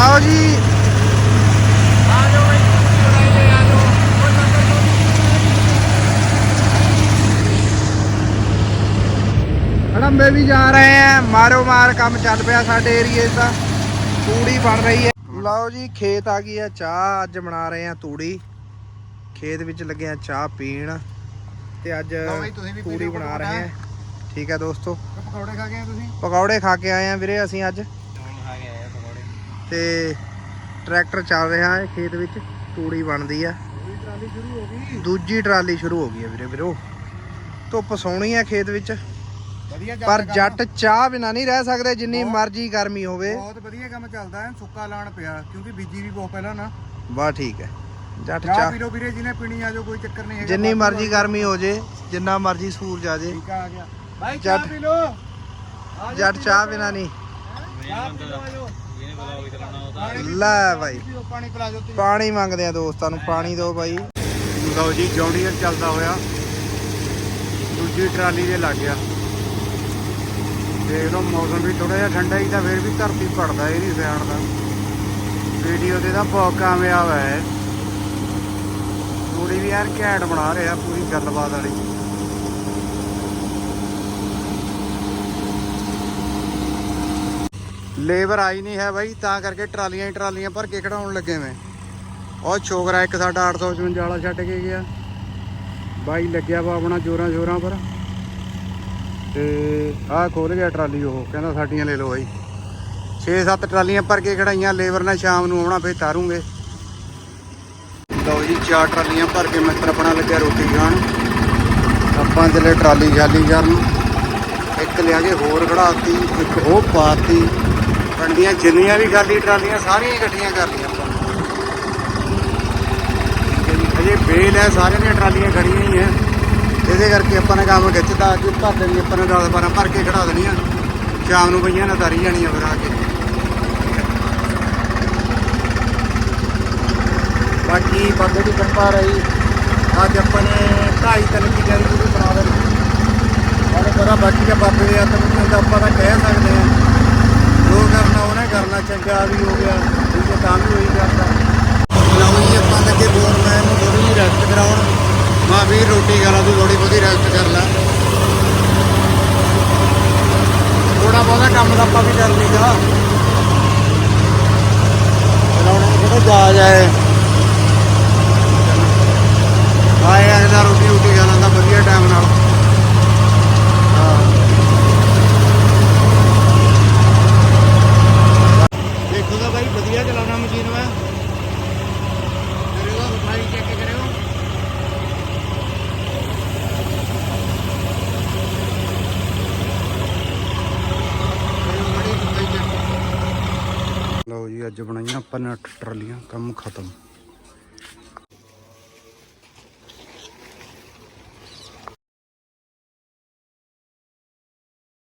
ਲਓ ਜੀ। ਹੜੰਬੇ ਵੀ ਜਾ ਰਹੇ ਆ ਮਾਰੋ ਮਾਰ ਕੰਮ ਚੱਲ ਪਿਆ ਸਾਡੇ ਏਰੀਏ ਦਾ। ਤੂੜੀ ਬਣ ਰਹੀ ਹੈ। ਲਓ ਜੀ ਖੇਤ ਆ ਗਈ ਆ ਚਾਹ। ਅੱਜ ਬਣਾ ਰਹੇ ਆ ਤੂੜੀ। ਖੇਤ ਵਿੱਚ ਲੱਗੇ ਆ ਚਾਹ ਪੀਣ। ਤੇ ਅੱਜ ਤੂੜੀ ਬਣਾ ਰਹੇ ਆ ਠੀਕ ਹੈ ਦੋਸਤੋ। ਪਕੌੜੇ ਖਾ ਕੇ ਆਏ ਤੁਸੀਂ? ਪਕੌੜੇ ਖਾ ਕੇ ਆਏ ਆ ਵੀਰੇ ਅਸੀਂ ਅੱਜ। ਤੇ ਟਰੈਕਟਰ ਚੱਲ ਰਿਹਾ ਹੈ ਖੇਤ ਵਿੱਚ ਤੂੜੀ ਬਣਦੀ ਆ। ਪੂਰੀ ਟਰਾਲੀ ਸ਼ੁਰੂ ਹੋ ਗਈ ਦੂਜੀ ਟਰਾਲੀ ਸ਼ੁਰੂ ਹੋ ਗਈ ਹੈ ਵੀਰੇ ਵੀਰੋ। ਧੁੱਪ ਸੋਹਣੀ ਆ ਖੇਤ ਵਿੱਚ। ਪਰ। ਜੱਟ ਚਾਹ ਬਿਨਾ ਨਹੀਂ ਰਹਿ ਸਕਦੇ ਜਿੰਨੀ ਮਰਜ਼ੀ ਗਰਮੀ ਹੋਵੇ। ਬਹੁਤ ਵਧੀਆ ਕੰਮ ਚੱਲਦਾ ਹੈ ਸੁੱਕਾ ਲਾਣ ਪਿਆ ਕਿਉਂਕਿ ਬੀਜੀ ਵੀ ਬਹੁਤ ਪਹਿਲਾਂ ਨਾ। ਬਾ ਠੀਕ ਹੈ ਜੱਟ ਚਾਹ ਚਾਹ ਪੀ ਲਓ ਵੀਰੇ ਜਿਹਨੇ ਪੀਣੀ ਆ ਜੋ ਕੋਈ ਚੱਕਰ ਨਹੀਂ ਹੈਗਾ ਜਿੰਨੀ ਮਰਜ਼ੀ। ਗਰਮੀ ਹੋ ਜੇ ਜਿੰਨਾ ਮਰਜ਼ੀ ਸੂਰਜ ਆ ਜੇ। ਠੀਕ ਆ ਗਿਆ। ਭਾਈ ਚਾਹ ਪੀ ਜਾਓ ਜੱਟ ਚਾਹ। ਬਿਨਾ ਨਹੀਂ। ਚਾਹ ਪੀ ਲੈ ਬਾਈ। ਪਾਣੀ ਪਿਲਾ ਦਿਓ ਪਾਣੀ ਮੰਗਦੇ ਆ ਦੋਸਤਾਂ ਨੂੰ, ਪਾਣੀ ਦਿਓ ਬਾਈ। ਲਓ ਜੀ ਜੌਂਡੀਅਰ ਚੱਲਦਾ ਹੋਇਆ। ਦੂਜੀ ਟਰਾਲੀ ਦੇ ਲੱਗ ਗਿਆ। ਦੇਖ ਲਓ, ਮੌਸਮ ਵੀ ਥੋੜਾ ਜਿਹਾ ਠੰਡਾ ਹੀ ਤਾਂ ਫਿਰ ਵੀ ਧਰਤੀ ਪੜਦਾ ਇਹ ਨਹੀਂ ਸਿਆਣ ਦਾ। ਵੀਡੀਓ ਤੇ ਤਾਂ ਬਹੁਤ ਕਾਮਯਾਬ ਹੈ। ਪੂਰੀ ਵੀ ਯਾਰ ਘੈਂਟ ਬਣਾ ਰਿਹਾ, ਪੂਰੀ ਗੱਲਬਾਤ ਵਾਲੀ। ਲੇਬਰ ਆਈ ਨਹੀਂ ਹੈ ਬਾਈ, ਤਾਂ ਕਰਕੇ ਟਰਾਲੀਆਂ ਹੀ ਟਰਾਲੀਆਂ ਭਰ ਕੇ ਖੜਾਉਣ ਲੱਗੇ ਮੈਂ। ਉਹ ਛੋਕਰਾ ਇੱਕ ਸਾਡਾ 855 ਵਾਲਾ ਛੱਡ ਕੇ ਗਿਆ। ਬਾਈ ਲੱਗਿਆ ਵਾ ਆਪਣਾ ਜੋਰਾਂ ਜੋਰਾਂ ਪਰ। ਤੇ ਆਹ ਖੋਲ ਗਿਆ ਟਰਾਲੀ ਉਹ, ਕਹਿੰਦਾ ਸਾਡੀਆਂ ਲੈ ਲਓ ਬਾਈ। 6-7 ਟਰਾਲੀਆਂ ਭਰ ਕੇ ਖੜਾਈਆਂ, ਲੇਬਰ ਨਾਲ ਸ਼ਾਮ ਨੂੰ ਆਉਣਾ, ਫੇਰ ਤਾਰੂਗੇ। ਲਓ ਜੀ, ਚਾਰ ਟਰਾਲੀਆਂ ਭਰ ਕੇ ਮਿੱਤਰ, ਆਪਣਾ ਲੱਗਿਆ ਰੋਟੀ ਖਾਣ। ਆਪਾਂ ਚੱਲੇ ਟਰਾਲੀ ਖਾਲੀ ਕਰਨ। ਇੱਕ ਲਿਆ ਕੇ ਹੋਰ ਖੜਾਤੀ, ਇੱਕ ਉਹ ਪਾਤੀ। ਪਿੰਡ ਦੀਆਂ ਜਿੰਨੀਆਂ ਵੀ ਖਾਲੀ ਟਰਾਲੀਆਂ, ਸਾਰੀਆਂ ਇਕੱਠੀਆਂ ਕਰ ਲਈਆਂ ਆਪਾਂ। ਅਜੇ ਬੇਲ ਹੈ, ਸਾਰਿਆਂ ਦੀਆਂ ਟਰਾਲੀਆਂ ਖੜੀਆਂ ਹੀ ਹੈ। ਇਹਦੇ ਕਰਕੇ ਆਪਾਂ ਨੇ ਕੰਮ ਖਿੱਚਦਾ ਅੱਜ ਭਰ ਦੇਣੀ ਆਪਾਂ ਨੇ 10 12 ਭਰ ਕੇ ਖੜਾ ਦੇਣੀਆਂ। ਸ਼ਾਮ ਨੂੰ ਪਈਆਂ ਨਾ ਤਾਰੀ ਜਾਣੀਆਂ ਫਿਰ ਆ ਕੇ। ਬਾਕੀ ਬਾਬੇ ਦੀ ਕਿਰਪਾ ਰਹੀ, ਅੱਜ ਆਪਾਂ ਨੇ ਢਾਈ ਤਿੰਨ ਕਿੱਲੇ ਦੀ ਪੂਰੀ ਬਣਾ ਦੇਣੀ। ਉਹਨੇ ਪਤਾ ਬਾਕੀ ਦਾ ਬਾਬੇ ਦੇ ਹੱਥ ਵਿੱਚ ਆਪਾਂ ਤਾਂ ਕਹਿ ਸਕਦੇ ਹਾਂ। ਕਰਨਾ ਚੰਗਾ ਵੀ ਹੋ ਗਿਆ, ਠੀਕ ਹੈ, ਤਾਂ ਵੀ ਹੋਈ ਕਰਦਾ ਲਓ ਜੀ ਆਪਾਂ ਲੱਗੇ ਬੋਰ ਮੈਂ ਨੂੰ ਥੋੜੀ ਜਿਹੀ ਰੈਸਟ ਕਰਾਉਣ। ਮਾਂ ਵੀ ਰੋਟੀ ਖਾ ਤੂੰ ਥੋੜੀ ਬਹੁਤੀ ਰੈਸਟ ਕਰ ਲੈ ਥੋੜਾ ਬਹੁਤਾ ਕੰਮ ਤਾਂ ਆਪਾਂ ਵੀ ਕਰ ਲਈਦਾ ਚਲਾਉਣ ਨੂੰ ਕਿਹੜਾ ਜਾ ਜਾਏ ਆਏ ਅਗਲਾ ਰੋਟੀ ਰੋਟੀ ਖਾ ਲੈਂਦਾ ਵਧੀਆ ਟਾਈਮ ਨਾਲ ਦੇਖੋ ਤਾਂ ਬਾਈ ਵਧੀਆ ਚਲਾਉਣਾ ਮਸ਼ੀਨ ਵਾ ਕਰਿਓ ਸਫ਼ਾਈ ਚੈੱਕ ਕਰਿਓ ਲਓ ਜੀ ਅੱਜ ਬਣਾਈਆਂ ਆਪਾਂ ਨੇ ਅੱਠ ਟਰਾਲੀਆਂ ਕੰਮ ਖਤਮ।